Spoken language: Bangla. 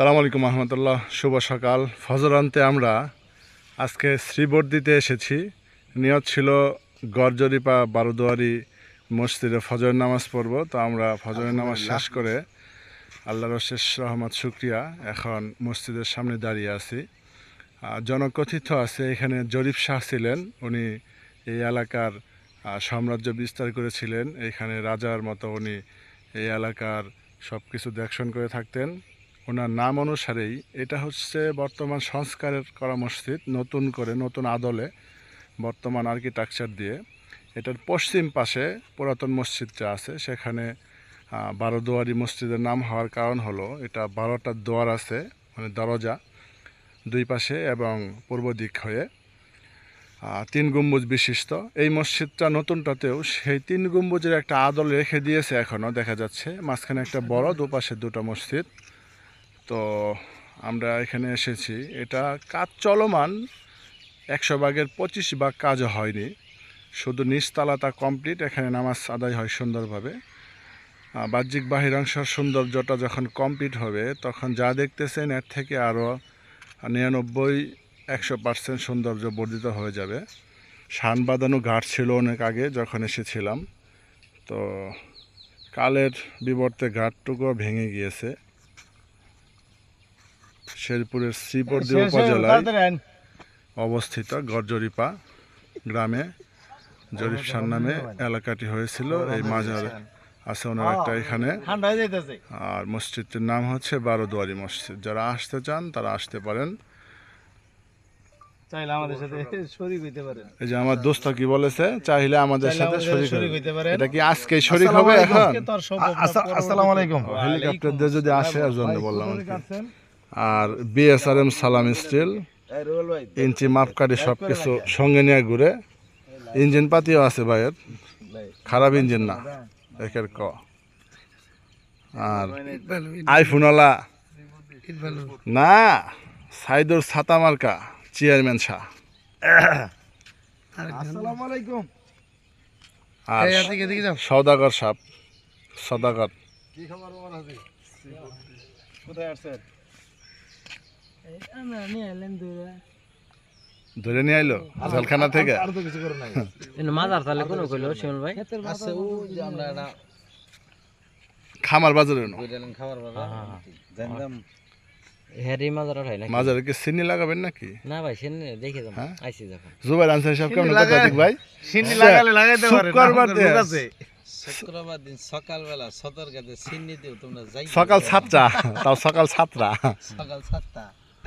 সালাম আলাইকুম রহমতুল্লাহ শুভ সকাল। ফজরান্তে আমরা আজকে শ্রীবর্দিতে এসেছি। নিয়ত ছিল গরজরিপা বারোদুয়ারি মসজিদে ফজর নামাজ পড়ব। তো আমরা ফজরের নামাজ শেষ করে আল্লাহর শেষ রহমত শুক্রিয়া এখন মসজিদের সামনে দাঁড়িয়ে আছি। জনকথিত আছে এখানে জরিফ শাহ ছিলেন। উনি এই এলাকার সাম্রাজ্য বিস্তার করেছিলেন। এখানে রাজার মতো উনি এই এলাকার সব কিছু দেখশন করে থাকতেন। ওনার নাম অনুসারেই এটা হচ্ছে বর্তমান সংস্কারের করা মসজিদ নতুন করে নতুন আদলে বর্তমান আর্কিটেকচার দিয়ে। এটার পশ্চিম পাশে পুরাতন মসজিদটা আছে সেখানে আহ, বারো দুয়ারি মসজিদের নাম হওয়ার কারণ হলো এটা বারোটা দোয়ার আছে মানে দরজা দুই পাশে এবং পূর্ব দিক হয়ে। তিন গম্বুজ বিশিষ্ট। এই মসজিদটা নতুনটাতেও সেই তিন গম্বুজের একটা আদল রেখে দিয়েছে এখনও দেখা যাচ্ছে। মাঝখানে একটা বড় দুপাশে দুটো মসজিদ। তো আমরা এখানে এসেছি। এটা কাজ চলমান। একশো ভাগের পঁচিশ ভাগ কাজও হয়নি। শুধু নিচতলাটা কমপ্লিট। এখানে নামাজ আদায় হয় সুন্দরভাবে। বাহ্যিক বাহিরাংশের সৌন্দর্যটা যখন কমপ্লিট হবে, তখন যা দেখতেছেন, এর থেকে আরও নিরানব্বই, একশো পার্সেন্ট সৌন্দর্য বর্ধিত হয়ে যাবে। শান বাঁধানো ঘাট ছিল অনেক আগে, যখন এসেছিলাম। তো কালের বিবর্তে ঘাটটুকুও ভেঙে গিয়েছে। শেরপুরের শ্রীপর্দি উপজেলায় অবস্থিত গড়জরিপা গ্রামে জরিফ শাহ নামে এলাকাটি হয়েছিল। এই মাজার আছে ওনার একটা এখানে। আর মসজিদটির নাম হচ্ছে বারোদুয়ারি মসজিদ। যারা আসতে চান তারা আসতে পারেন। চাইলে আমাদের সাথে শরীর হইতে পারেন। এই যে আমার দোস্ত কি বলেছে চাইলে আমাদের সাথে আমাদের শরীক শরীক হবে। হইতে পারেন। এটা কি আজকে শরীক হবে এখন? আসসালামু আলাইকুম। হেলিকপ্টার দিয়ে যদি আসে এর জন্য বললাম আর বিএসআরএম সালাম স্টিল ইঞ্চি মাপকাঠি সব কিছু সঙ্গে নিয়ে ঘুরে। ইঞ্জিন পাতিও আছে ভাইয়ের। খারাপ ইঞ্জিন না একের ক। আর আইফোনওয়ালা না সাইদুর ছাতা মার্কা চেয়ারম্যান শাহ। আর সদাগর সাপ সদাগর কি খবর কোথায় আসছেন ধরে নিয়ে আইলো? জলখানা থেকে? আর তো কিছু করে নাই। মাজার তাহলে কোন কইলো শিমুল ভাই? আছে ও যে আমরা এটা খামার বাজারে নো কইলাম খাবার জানলাম হ্যারি মাজার নাকি? মাজারে কি চিনি লাগাবেন নাকি? না ভাই দেখে যাব। হ্যাঁ? আইসি যখন। জুবাইর আনসার সাহেব কেমন ভাই? লাগালে লাগাইতে শুক্রবার দিয়ে। আছে। শুক্রবার দিন সকালবেলা সিন্নি দিও তোমরা যাই। সকাল সাতটা তাও সকাল সাতটা। সকাল সাতটা।